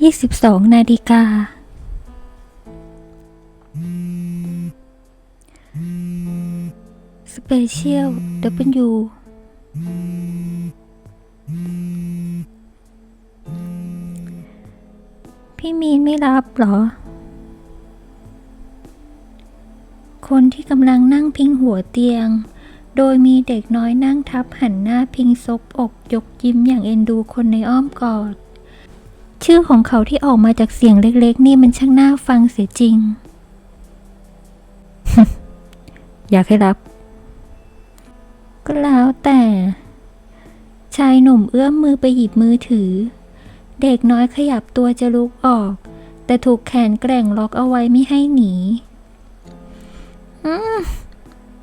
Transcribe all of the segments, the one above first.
22 นาฬิกา สเปเชียล W พี่มีนไม่รับหรอ คนที่กำลังนั่งพิงหัวเตียง โดยมีเด็กน้อยนั่งทับหันหน้าพิงซบอกยกยิ้มอย่างเอ็นดูคนในอ้อมกอด ชื่อของเขาที่ออกมาจากเสียงเล็กๆ นี่มันช่างน่าฟังเสียจริง อยากให้รับ ก็แล้วแต่ ชายหนุ่มเอื้อมมือไปหยิบมือถือ เด็กน้อยขยับตัวจะลุกออก แต่ถูกแขนแกร่งล็อกเอาไว้ไม่ให้หนี อืม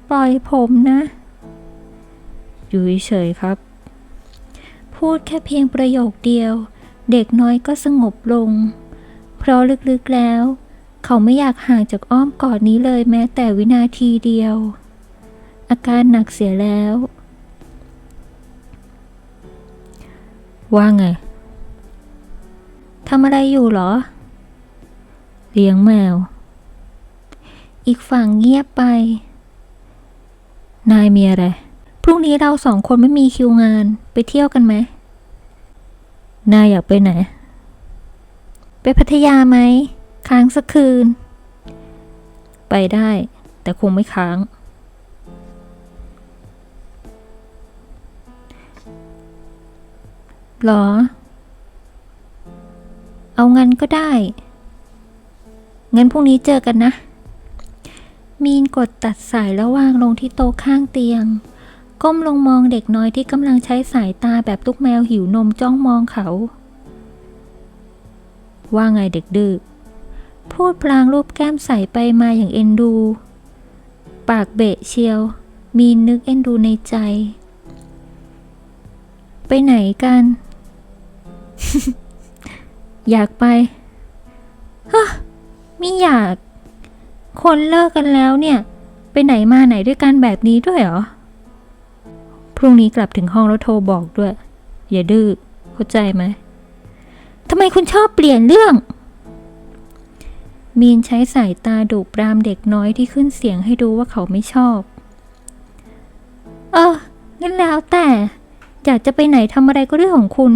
ปล่อยผมนะ อยู่เฉยครับ พูดแค่เพียงประโยคเดียว เด็กน้อยก็สงบลง เพราะลึกๆแล้ว เขาไม่อยากห่างจากอ้อมกอดนี้เลยแม้แต่วินาทีเดียว อาการหนักเสียแล้ว ว่าไงทำอะไรอยู่เหรอ เลี้ยงแมว อีกฝั่งเงียบไป นายมีอะไร พรุ่งนี้เราสองคนไม่มีคิวงานไปเที่ยวกันไหม นายอยากไปไหน ไปพัทยาไหม ค้างสักคืน ไปได้ แต่คงไม่ค้าง หรอ เอางันก็ได้งั้นพรุ่งนี้เจอกันนะ มีนกดตัดสายแล้ววางลงที่โต๊ะข้างเตียง ก้มลงมองเด็กน้อยที่กำลังใช้สายตาแบบลูกแมวหิวนมจ้องมองเขา ว่าไงเด็กดื้อ พูดพลางรูปแก้มใสไปมาอย่างเอ็นดู ปากเบะเชียว มีนนึกเอ็นดูในใจ ไปไหนกัน อยากไปฮะไม่อยาก คนเลิกกันแล้วเนี่ย ไปไหนมาไหนด้วยกันแบบนี้ด้วยเหรอ พรุ่งนี้กลับถึงห้องแล้วโทรบอกด้วย อย่าดื้อเข้าใจไหมทำไมคุณชอบเปลี่ยนเรื่อง มีนใช้สายตาดุปรามเด็กน้อยที่ขึ้นเสียงให้ดูว่าเขาไม่ชอบ เอองั้นแล้วแต่อยากจะไปไหนทำอะไรก็เรื่องของคุณ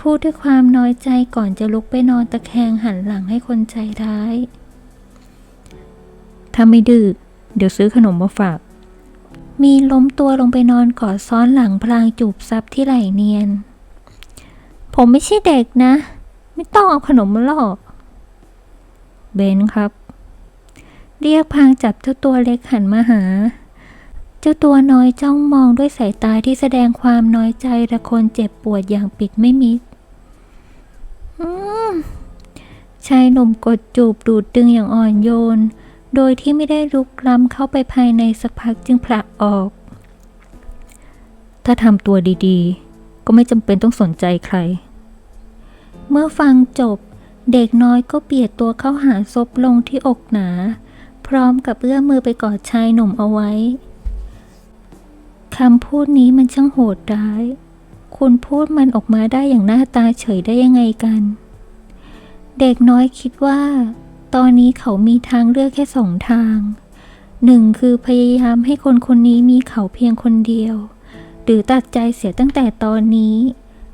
พูดด้วยความน้อยใจก่อนจะลุกไปนอนตะแคงหันหลังให้คนใจร้าย ถ้าไม่ดื้อเดี๋ยวซื้อขนมมาฝาก มีล้มตัวลงไปนอนกอดซ้อนหลังพลางจูบซับที่ไหลเนียน ผมไม่ใช่เด็กนะ ไม่ต้องเอาขนมมาหลอก เบนครับ เรียกพางจับเจ้าตัวเล็กหันมาหา เจ้าตัวน้อยจ้องมองด้วยสายตาที่แสดงความน้อยใจระคนเจ็บปวดอย่างปิดไม่มิดอืมชายหนุ่มกดจูบดูดดึงอย่างอ่อนโยน โดยที่ไม่ได้ลุกล้ำเข้าไปภายในสักพักจึงผละออก ถ้าทำตัวดีๆ ก็ไม่จำเป็นต้องสนใจใคร เมื่อฟังจบ เด็กน้อยก็เบียดตัวเข้าหาซบลงที่อกหนา พร้อมกับเอื้อมมือไปกอดชายหนุ่มเอาไว้คำพูดนี้มันช่างโหดร้าย คุณพูดมันออกมาได้อย่างหน้าตาเฉยได้ยังไงกัน เด็กน้อยคิดว่า ตอนนี้เขามีทางเลือกแค่สองทาง หนึ่งคือพยายามให้คนคนนี้มีเขาเพียงคนเดียว หรือตัดใจเสียตั้งแต่ตอนนี้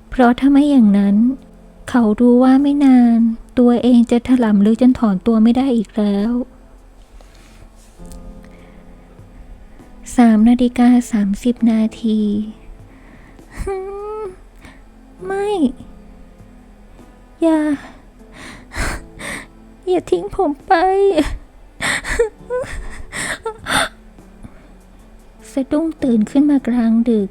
เพราะถ้าไม่อย่างนั้น เขารู้ว่าไม่นาน ตัวเองจะถลำลึกจนถอนตัวไม่ได้อีกแล้วสามนาฬิกาสามสิบนาทีไม่ อย่า อย่าทิ้งผมไป สะดุ้งตื่นขึ้นมากลางดึก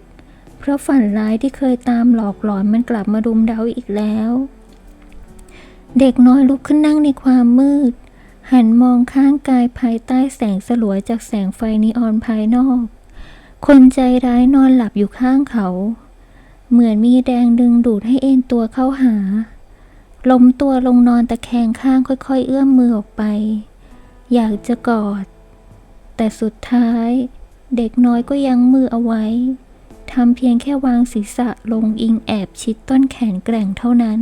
เพราะฝันร้ายที่เคยตามหลอกหลอนมันกลับมารุมเร้าอีกแล้ว เด็กน้อยลุกขึ้นนั่งในความมืด หันมองข้างกายภายใต้แสงสลัวจากแสงไฟนีออนภายนอก คนใจร้ายนอนหลับอยู่ข้างเขา เหมือนมีแรงดึงดูดให้เอ็นตัวเข้าหา ล้มตัวลงนอนตะแคงข้างค่อยๆ เอื้อมมือออกไป อยากจะกอด แต่สุดท้าย เด็กน้อยก็ยังมือเอาไว้ทำเพียงแค่วางศีรษะลงอิงแอบชิดต้นแขนแกร่งเท่านั้น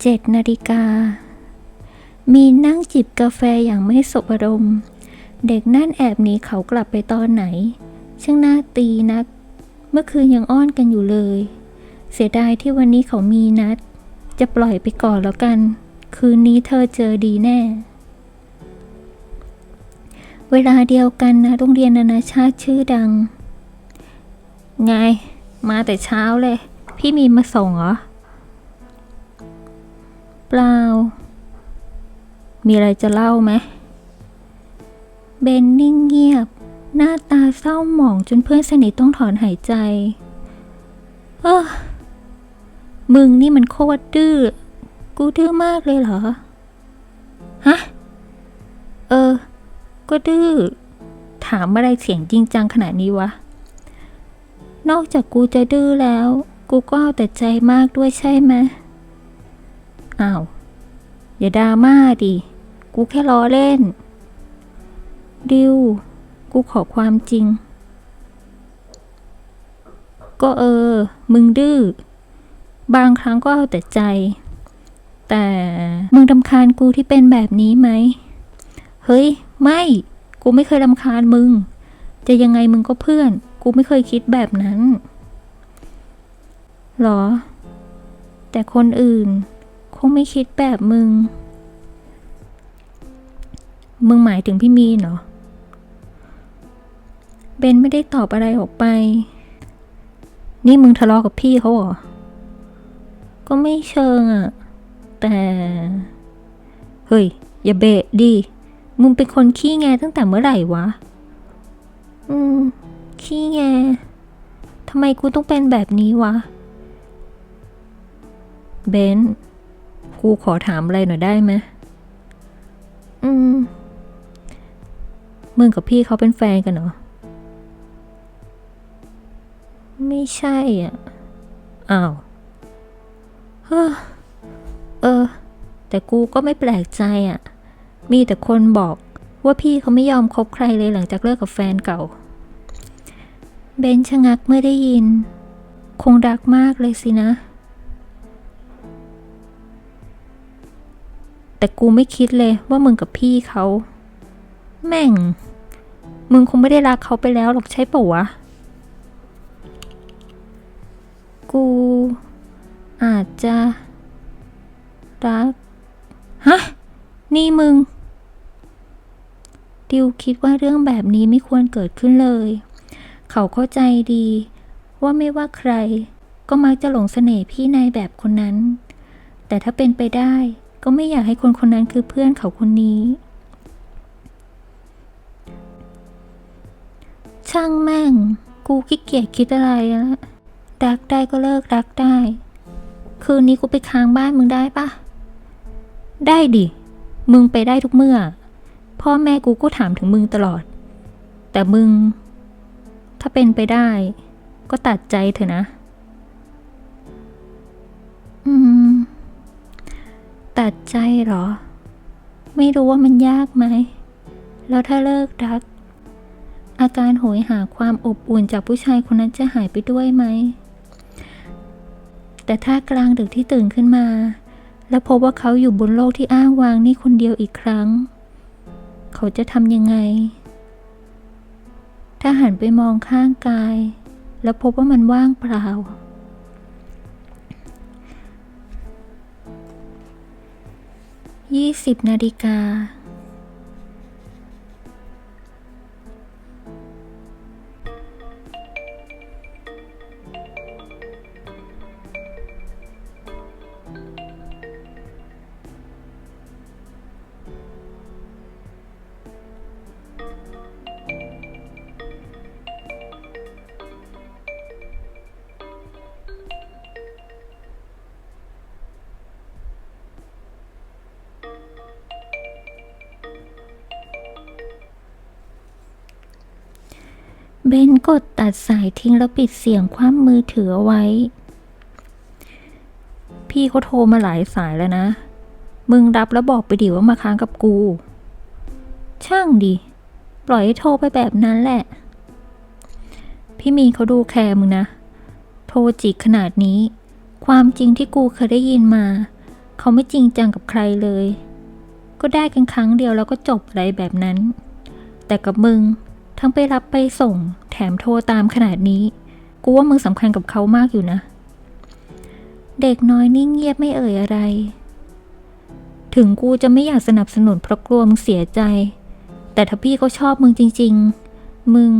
เจ็ดนาฬิกา มีนั่งจิบกาแฟอย่างไม่สบอารมณ์ เด็กนั่นแอบหนีเขากลับไปตอนไหน ช่างน่าตีนัก เมื่อคืนยังอ้อนกันอยู่เลย เสียดายที่วันนี้เขามีนัด จะปล่อยไปก่อนแล้วกัน คืนนี้เธอเจอดีแน่ เวลาเดียวกันนะโรงเรียนนานาชาติชื่อดัง ไง มาแต่เช้าเลย พี่มีมาส่งเหรอ เปล่า มีอะไรจะเล่าไหมเบนนิ่งเงียบ หน้าตาเศร้าหมองจนเพื่อนสนิทต้องถอนหายใจ เออ มึงนี่มันโคตรดื้อ กูดื้อมากเลยเหรอ ฮะ เออ ก็ดื้อ ถามอะไรเสียงจริงจังขนาดนี้วะ นอกจากกูจะดื้อแล้ว กูก็เอาแต่ใจมากด้วยใช่ไหมอ้าว อย่าดราม่าดิ กูแค่ล้อเล่น ดิว กูขอความจริง ก็เออ มึงดื้อ บางครั้งก็เอาแต่ใจ แต่มึงรำคาญกูที่เป็นแบบนี้ไหม เฮ้ย ไม่ กูไม่เคยรำคาญมึง จะยังไงมึงก็เพื่อน กูไม่เคยคิดแบบนั้น หรอ แต่คนอื่น คงไม่คิดแบบมึง มึงหมายถึงพี่มีนเหรอ เบนไม่ได้ตอบอะไรออกไป นี่มึงทะเลาะกับพี่เขาเหรอ ก็ไม่เชิงอะแต่ เฮ้ย อย่าเบะดิ มึงเป็นคนขี้แงตั้งแต่เมื่อไหร่วะ อืม ขี้แงทำไมกูต้องเป็นแบบนี้วะ เบนกูขอถามอะไรหน่อยได้ไหมอืม มึงกับพี่เขาเป็นแฟนกันเหรอ ไม่ใช่อะ อ้าว เอเออ แต่กูก็ไม่แปลกใจอะ มีแต่คนบอกว่าพี่เขาไม่ยอมคบใครเลยหลังจากเลิกกับแฟนเก่า เบนชะงักเมื่อได้ยิน คงรักมากเลยสินะ แต่กูไม่คิดเลยว่ามึงกับพี่เขา แม่ง มึงคงไม่ได้รักเขาไปแล้วหรอกใช่ปะวะ กู อาจจะ รัก ฮะ นี่มึง ดิวคิดว่าเรื่องแบบนี้ไม่ควรเกิดขึ้นเลย เขาเข้าใจดี ว่าไม่ว่าใคร ก็มักจะหลงเสน่ห์พี่นายแบบคนนั้น แต่ถ้าเป็นไปได้ก็ไม่อยากให้คนคนนั้นคือเพื่อนเขาคนนี้ ช่างแม่ง กูขี้เกียจคิดอะไรแล้วรักได้ก็เลิกรักได้ คืนนี้กูไปค้างบ้านมึงได้ปะได้ดิ มึงไปได้ทุกเมื่อ พ่อแม่กูก็ถามถึงมึงตลอด แต่มึง ถ้าเป็นไปได้ ก็ตัดใจเถอะนะ อืม ตัดใจเหรอ ไม่รู้ว่ามันยากไหม แล้วถ้าเลิกรัก อาการโหยหาความอบอุ่นจากผู้ชายคนนั้นจะหายไปด้วยไหม แต่ถ้ากลางดึกที่ตื่นขึ้นมา แล้วพบว่าเขาอยู่บนโลกที่อ้างวางนี่คนเดียวอีกครั้ง เขาจะทำยังไง ถ้าหันไปมองข้างกาย แล้วพบว่ามันว่างเปล่ายี่สิบนาฬิกา เบนกดตัดสายทิ้งแล้วปิดเสียงคว่ำมือถือเอาไว้ พี่เขาโทรมาหลายสายแล้วนะ มึงรับแล้วบอกไปดิว่ามาค้างกับกู ช่างดิ ปล่อยให้โทรไปแบบนั้นแหละ พี่มีนเขาดูแคร์มึงนะ โทรจิกขนาดนี้ ความจริงที่กูเคยได้ยินมา เขาไม่จริงจังกับใครเลย ก็ได้กันครั้งเดียวแล้วก็จบอะไรแบบนั้น แต่กับมึง ทั้งไปรับไปส่ง แถมโทรตามขนาดนี้ กูว่ามึงสำคัญกับเขามากอยู่นะ เด็กน้อยนิ่งเงียบไม่เอ่ยอะไร ถึงกูจะไม่อยากสนับสนุนเพราะกลัวมึงเสียใจ แต่ถ้าพี่เขาชอบมึงจริง ๆ มึง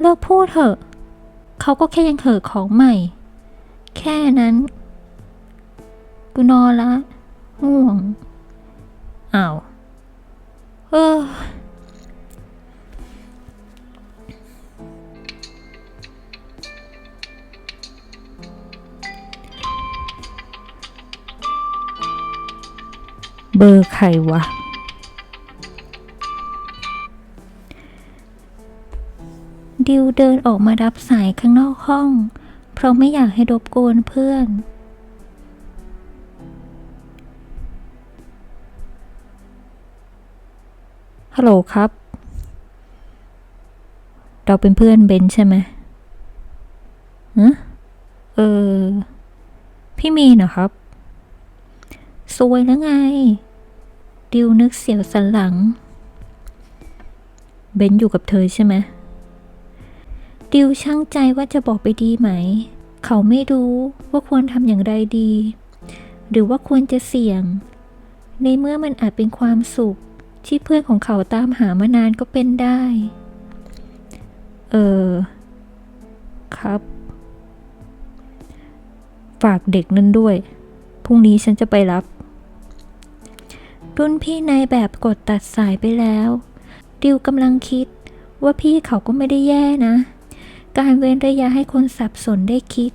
เลิกพูดเถอะ เขาก็แค่ยังเถอของใหม่ แค่นั้น กูนอนละ ง่วง อ้าว เออ เบอร์ใครวะ ดิวเดินออกมารับสายข้างนอกห้อง เพราะไม่อยากให้รบกวนเพื่อน ฮัลโหลครับ เราเป็นเพื่อนเบนใช่ไหมฮะเออ พี่มีนนะครับสวยแล้วไง ดิวนึกเสียวสันหลัง เบนอยู่กับเธอใช่ไหมดิวช่างใจว่าจะบอกไปดีไหม เขาไม่รู้ว่าควรทำอย่างไรดี หรือว่าควรจะเสี่ยง ในเมื่อมันอาจเป็นความสุข ที่เพื่อนของเขาตามหามานานก็เป็นได้ เออ ครับ ฝากเด็กนั่นด้วย พรุ่งนี้ฉันจะไปรับ รุ่นพี่นายแบบกดตัดสายไปแล้ว ดิวกำลังคิดว่าพี่เขาก็ไม่ได้แย่นะ การเว้นระยะให้คนสับสนได้คิด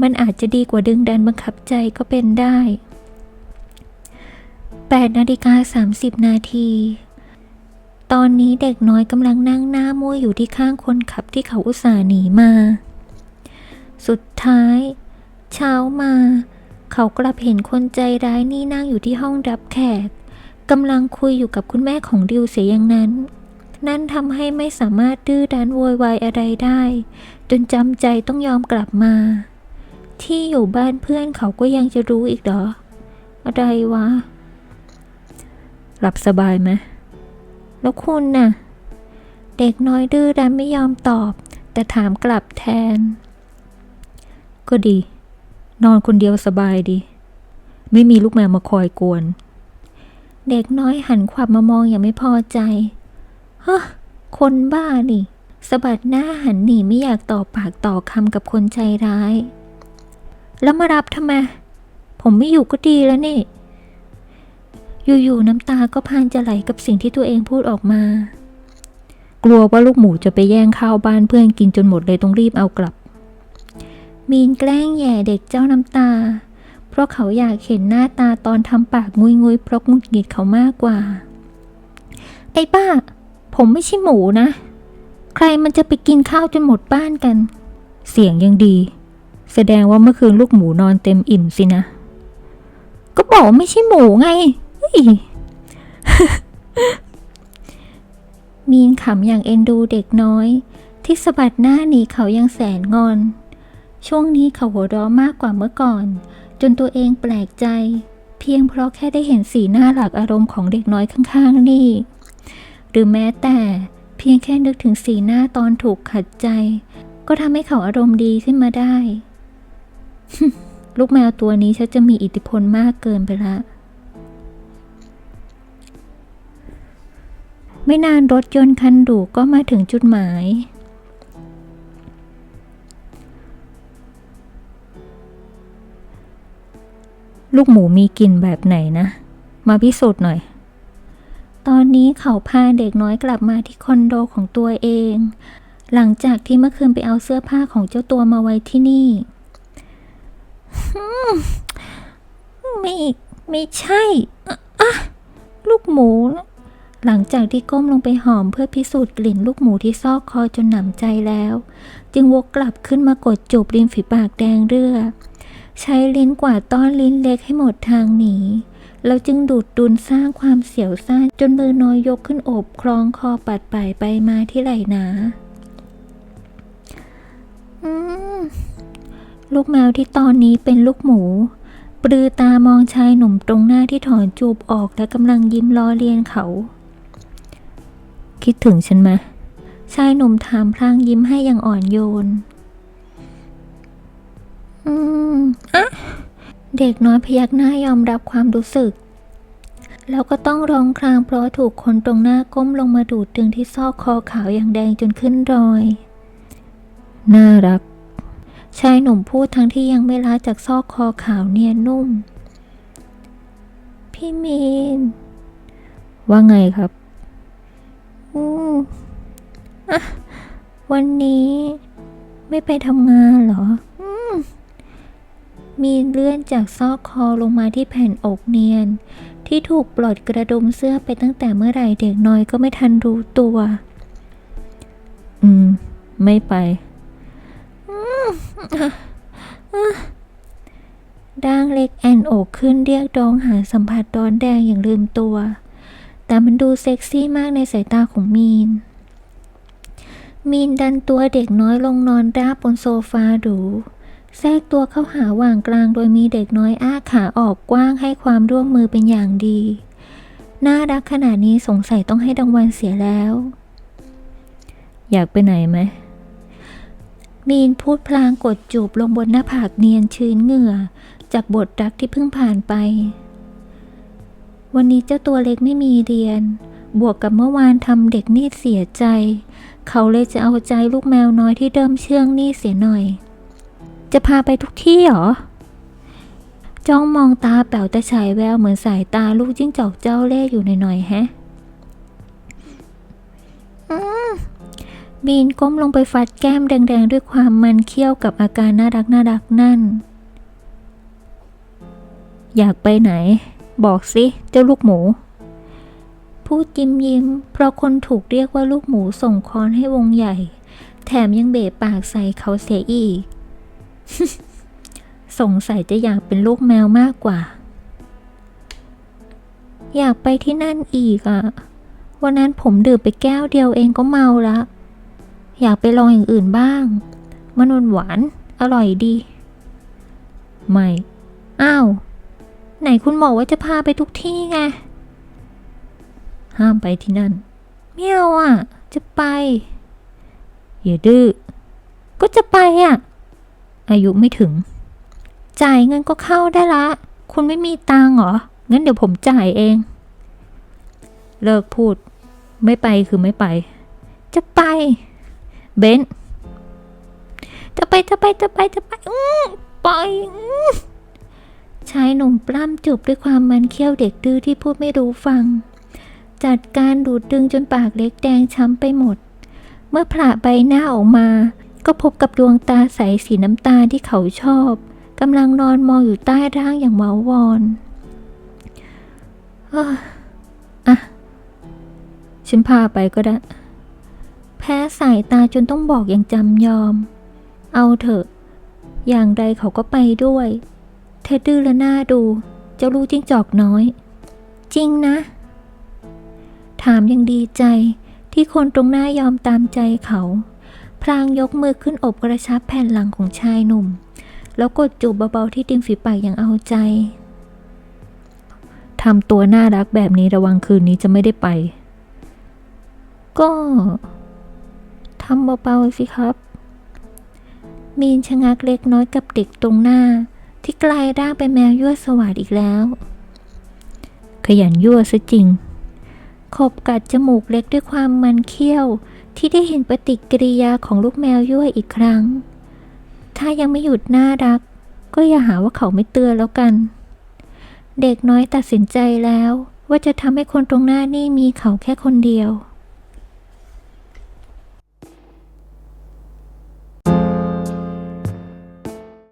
มันอาจจะดีกว่าดึงดันบังคับใจก็เป็นได้8นาฬิกา30 นาที ตอนนี้เด็กน้อยกำลังนั่งหน้ามั่วอยู่ที่ข้างคนขับที่เขาอุตส่าห์หนีมา สุดท้าย เช้ามา เขากลับเห็นคนใจร้ายนี่นั่งอยู่ที่ห้องรับแขก กำลังคุยอยู่กับคุณแม่ของดิวเสียอย่างนั้น นั่นทำให้ไม่สามารถดื้อดันโวยวายอะไรได้ จนจำใจต้องยอมกลับมา ที่อยู่บ้านเพื่อนเขาก็ยังจะรู้อีกเหรอ อะไรวะ หลับสบายไหมแล้วคุณน่ะ เด็กน้อยดื้อดันไม่ยอมตอบ แต่ถามกลับแทน ก็ดี นอนคนเดียวสบายดี ไม่มีลูกแมวมาคอยกวน เด็กน้อยหันขวับมามองอย่างไม่พอใจฮะคนบ้านี่สะบัดหน้าหันหนีไม่อยากต่อปากต่อคำกับคนใจร้าย แล้วมารับทำไม ผมไม่อยู่ก็ดีแล้วนี่ อยู่ๆน้ำตาก็พานจะไหลกับสิ่งที่ตัวเองพูดออกมา กลัวว่าลูกหมูจะไปแย่งข้าวบ้านเพื่อนกินจนหมดเลยต้องรีบเอากลับ มีนแกล้งแย่เด็กเจ้าน้ำตา ราะเขาอยากเห็นหน้าตาตอนทำปากงุยงุยเพราะงุดหงิดเขามากกว่า ไอ้ป้า ผมไม่ใช่หมูนะ ใครมันจะไปกินข้าวจนหมดบ้านกัน เสียงยังดี แสดงว่าเมื่อคืนลูกหมูนอนเต็มอิ่มสินะ ก็บอกไม่ใช่หมูไงมีนขำอย่างเอ็นดูเด็กน้อย ที่สะบัดหน้าหนีเขายังแสนงอน ช่วงนี้เขาหัวเราะมากกว่าเมื่อก่อน จนตัวเองแปลกใจ เพียงเพราะแค่ได้เห็นสีหน้าหลากอารมณ์ของเด็กน้อยข้างๆนี่ หรือแม้แต่เพียงแค่นึกถึงสีหน้าตอนถูกขัดใจ ก็ทำให้เขาอารมณ์ดีขึ้นมาได้ ลูกแมวตัวนี้ฉันจะมีอิทธิพลมากเกินไปละไม่นานรถยนต์คันดุก็มาถึงจุดหมาย ลูกหมูมีกลิ่นแบบไหนนะ มาพิสูจน์หน่อย ตอนนี้เขาพาเด็กน้อยกลับมาที่คอนโดของตัวเอง หลังจากที่เมื่อคืนไปเอาเสื้อผ้าของเจ้าตัวมาไว้ที่นี่ไม่ไม่ใช่อะลูกหมู หลังจากที่ก้มลงไปหอมเพื่อพิสูจน์กลิ่นลูกหมูที่ซอกคอจนหนำใจแล้ว จึงวกกลับขึ้นมากดจูบริมฝีปากแดงเรือ ใช้ลิ้นกวาดต้อนลิ้นเล็กให้หมดทางหนีแล้วจึงดูดดุลสร้างความเสียวซ่านจนมือน้อยยกขึ้นโอบคล้องคอปัดป่ายไปมาที่ไหล่หนาอืมลูกแมวที่ตอนนี้เป็นลูกหมูปปลือตามองชายหนุ่มตรงหน้าที่ถอนจูบออกและกำลังยิ้มล้อเลียนเขา คิดถึงฉันไหมชายหนุ่มถามพลางยิ้มให้อย่างอ่อนโยน อืมอะเด็กน้อยพยักหน้ายอมรับความรู้สึก แล้วก็ต้องร้องครางเพราะถูกคนตรงหน้าก้มลงมาดูดดึงที่ซอกคอขาวอย่างแดงจนขึ้นรอย น่ารัก ชายหนุ่มพูดทั้งที่ยังไม่ล้าจากซอกคอขาวเนียนนุ่ม พี่มีน ว่าไงครับ อืมอะวันนี้ไม่ไปทำงานเหรอ มีนเลื่อนจากซอกคอลงมาที่แผ่นอกเนียน ที่ถูกปลดกระดุมเสื้อไปตั้งแต่เมื่อไหร่เด็กน้อยก็ไม่ทันรู้ตัว อืม ไม่ไปด่างเล็กแอนอกขึ้นเรียกร้องหาสัมผัสร้อนแดงอย่างลืมตัว แต่มันดูเซ็กซี่มากในสายตาของมีน มีนดันตัวเด็กน้อยลงนอนราบบนโซฟาหรู แทรกตัวเข้าหาว่างกลางโดยมีเด็กน้อยอ้าขาออกกว้างให้ความร่วมมือเป็นอย่างดี น่ารักขนาดนี้สงสัยต้องให้รางวัลเสียแล้ว อยากไปไหนไหม มีนพูดพลางกดจูบลงบนหน้าผากเนียนชื้นเหงื่อ จากบทรักที่เพิ่งผ่านไป วันนี้เจ้าตัวเล็กไม่มีเรียน บวกกับเมื่อวานทำเด็กนี่เสียใจ เขาเลยจะเอาใจลูกแมวน้อยที่เดิมเชื่องนี่เสียหน่อย จะพาไปทุกที่หรอ จ้องมองตาแป๋วแต่ฉายแววเหมือนสายตาลูกจิ้งจอกเจ้าเล่ห์อยู่หน่อยๆแฮะบีนก้มลงไปฟัดแก้มแดงๆ ด้วยความมันเคี้ยวกับอาการน่ารักน่ารักนั่น อยากไปไหน บอกสิ เจ้าลูกหมู พูดยิ้มยิ้ม เพราะคนถูกเรียกว่าลูกหมูส่งคอนให้วงใหญ่ แถมยังเบะปากใส่เขาเสียอีก สงสัยจะอยากเป็นลูกแมวมากกว่า อยากไปที่นั่นอีกอะวันนั้นผมดื่มไปแก้วเดียวเองก็เมาละ อยากไปลองอย่างอื่นบ้าง มันหวาน อร่อยดี ไม่ อ้าว ไหนคุณบอกว่าจะพาไปทุกที่ไง ห้ามไปที่นั่นไม่เอาอะ จะไป อย่าดื้อ ก็จะไปอะ อายุไม่ถึง จ่ายเงินก็เข้าได้ละ คุณไม่มีตังเหรอ งั้นเดี๋ยวผมจ่ายเอง เลิกพูด ไม่ไปคือไม่ไป จะไป เบนจะไปจะไปจะไปจะไปอืไปอื้อชายหนุ่มปล้ำจูบด้วยความมันเขี้ยวเด็กดื้อที่พูดไม่รู้ฟัง จัดการดูดดึงจนปากเล็กแดงช้ำไปหมด เมื่อผ่าใบหน้าออกมา ก็พบกับดวงตาใสสีน้ำตาที่เขาชอบกำลังนอนมองอยู่ใต้ร่างอย่างเมาวอนเอ้ออะ ฉันพาไปก็ได้ แพ้สายตาจนต้องบอกอย่างจำยอม เอาเถอะ อย่างใดเขาก็ไปด้วย เธอดื้อและหน้าดู เจ้าลูกจิ้งจอกน้อย จริงนะ ถามยังดีใจที่คนตรงหน้ายอมตามใจเขา พลางยกมือขึ้นอบกระชับแผ่นหลังของชายหนุ่ม แล้วกดจูบเบาๆที่ริมฝีปากอย่างเอาใจทำตัวน่ารักแบบนี้ระวังคืนนี้จะไม่ได้ไป ก็ทำเบาๆสิครับ มีนชะงักเล็กน้อยกับเด็กตรงหน้า ที่กลายร่างเป็นแมวยั่วสวัสดอีกแล้ว ขยันยั่วซะจริง ขบกัดจมูกเล็กด้วยความมันเคี้ยว ที่ได้เห็นปฏิกิริยาของลูกแมวยั่วอีกครั้ง ถ้ายังไม่หยุดน่ารัก ก็อย่าหาว่าเขาไม่เตือนแล้วกัน เด็กน้อยตัดสินใจแล้วว่าจะทำให้คนตรงหน้านี่มีเขาแค่คนเดียว